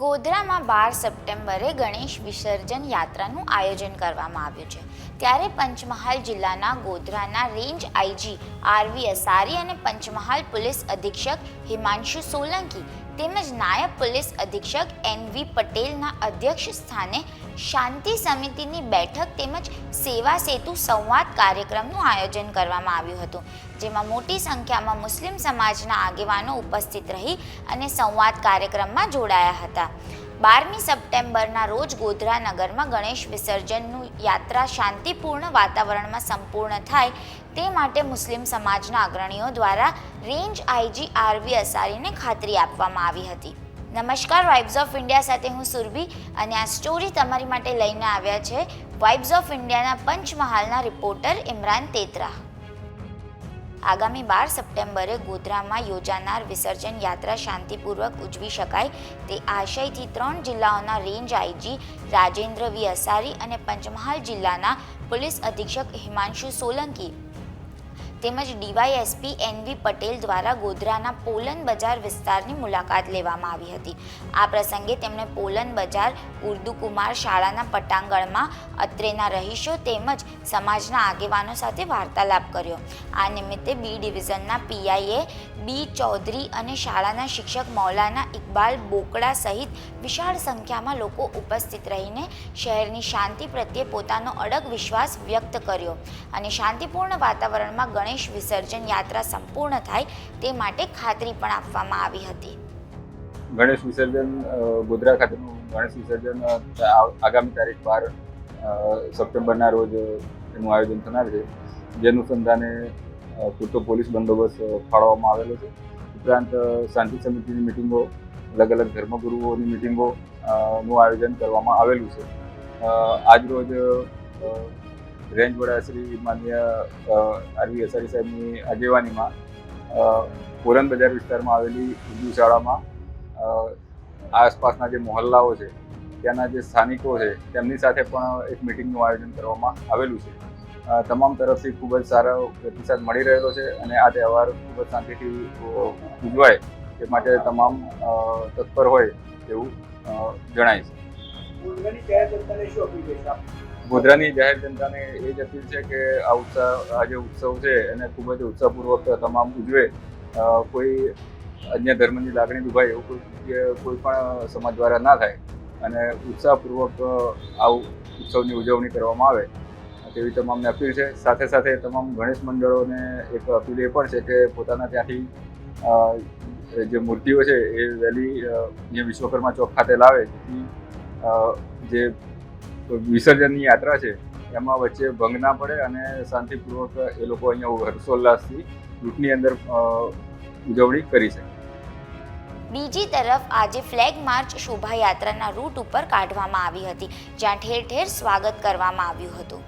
ગોધરામાં બાર સપ્ટેમ્બરે ગણેશ વિસર્જન યાત્રાનું આયોજન કરવામાં આવ્યું છે. ત્યારે પંચમહાલ જિલ્લાના ગોધરાના range IG R V Asari અને પંચમહાલ પોલીસ અધિક્ષક હિમાંશુ સોલંકી તેમજ નાયબ પોલીસ અધિક્ષક એન વી પટેલના અધ્યક્ષ સ્થાને શાંતિ સમિતિની બેઠક તેમજ સેવા સેતુ સંવાદ કાર્યક્રમનું આયોજન કરવામાં આવ્યું હતું. જેમાં મોટી સંખ્યામાં મુસ્લિમ સમાજના આગેવાનો ઉપસ્થિત રહી અને સંવાદ કાર્યક્રમમાં જોડાયા હતા. બારમી સપ્ટેમ્બરના રોજ ગોધરા નગરમાં ગણેશ વિસર્જનનું યાત્રા શાંતિપૂર્ણ વાતાવરણમાં સંપૂર્ણ થાય તે માટે મુસ્લિમ સમાજના અગ્રણીઓ દ્વારા રેન્જ આઈજી આરવી અસારીને ખાતરી આપવામાં આવી હતી. નમસ્કાર, વાઇબ્સ ઓફ ઇન્ડિયા સાથે હું સુરભી અને આ સ્ટોરી તમારી માટે લઈને આવ્યા છે વાઇબ્સ ઓફ ઇન્ડિયાના પંચમહાલના રિપોર્ટર ઇમરાન તેતરા. આગામી બાર સપ્ટેમ્બરે ગોધરામાં યોજાનાર વિસર્જન યાત્રા શાંતિપૂર્વક ઉજવી શકાય તે આશયથી ત્રણ જિલ્લાઓના range IG Rajendra V Asari અને પંચમહાલ જિલ્લાના પોલીસ અધિક્ષક હિમાંશુ સોલંકી તેમજ ડીવાયએસપી એન વી પટેલ દ્વારા ગોધરાના પોલન બજાર વિસ્તારની મુલાકાત લેવામાં આવી હતી. આ પ્રસંગે તેમણે પોલન બજાર, ઉર્દુ કુમાર શાળાના પટાંગણમાં અત્રેના રહીશો તેમજ સમાજના આગેવાનો સાથે વાર્તાલાપ કર્યો. આ નિમિત્તે બી ડિવિઝનના પીઆઈએ બી ચૌધરી અને શાળાના શિક્ષક મૌલાના ઇકબાલ બોકડા સહિત વિશાળ સંખ્યામાં લોકો ઉપસ્થિત રહીને શહેરની શાંતિ પ્રત્યે પોતાનો અડગ વિશ્વાસ વ્યક્ત કર્યો અને શાંતિપૂર્ણ વાતાવરણમાં ગણેશ વિસર્જન યાત્રા સંપૂર્ણ થાય તે માટે ખાતરી પણ આપવામાં આવી હતી. ગણેશ વિસર્જન ગોધરા ખાતેનું ગણેશ વિસર્જન આગામી તારીખ બાર સપ્ટેમ્બરના રોજ એનું આયોજન થનાર છે. જેનું સંધાને પૂરતો પોલીસ બંદોબસ્ત ફાળવવામાં આવેલો છે. ઉપરાંત શાંતિ સમિતિની મિટિંગો અલગ અલગ ધર્મગુરુઓની મિટિંગો નું આયોજન કરવામાં આવેલું છે. આજરોજ રેન્જ વડા શ્રી માન્ય આરવી અસારી સાહેબની આગેવાનીમાં પોરન બજાર વિસ્તારમાં આવેલી ઉર્દુ શાળામાં આસપાસના જે મોહલ્લાઓ છે, ત્યાંના જે સ્થાનિકો છે, તેમની સાથે પણ એક મિટિંગનું આયોજન કરવામાં આવેલું છે. તમામ તરફથી ખૂબ જ સારો પ્રતિસાદ મળી રહેલો છે અને આ તહેવાર ખૂબ જ શાંતિથી ઉજવાય, તે માટે તમામ તત્પર હોય એવું જણાય છે. ગોધરાની જાહેર જનતાને એ જ અપીલ છે કે આ ઉત્સાહ, આ જે ઉત્સવ છે એને ખૂબ જ ઉત્સાહપૂર્વક તમામ ઉજવે. કોઈ અન્ય ધર્મની લાગણી દુભાય એવું કોઈ કોઈ પણ સમાજ દ્વારા ના થાય અને ઉત્સાહપૂર્વક આ ઉત્સવની ઉજવણી કરવામાં આવે. તેવી તમામને અપીલ છે. સાથે સાથે તમામ ગણેશ મંડળોને એક અપીલ એ પણ છે કે પોતાના ત્યાંથી જે મૂર્તિઓ છે એ વહેલી જે વિશ્વકર્મા ચોક ખાતે લાવે, જેથી જે વિસર્જનની યાત્રા છે, એમાં વચ્ચે ભંગ ના પડે અને શાંતિપૂર્વક એ લોકો અહીંયા હર્ષોલ્લાસથી લૂંટની અંદર ઉજવણી કરી શકે. બીજી તરફ આજે ફ્લેગ માર્ચ શોભાયાત્રાના રૂટ ઉપર કાઢવામાં આવી હતી, જ્યાં ઠેર ઠેર સ્વાગત કરવામાં આવ્યું હતું.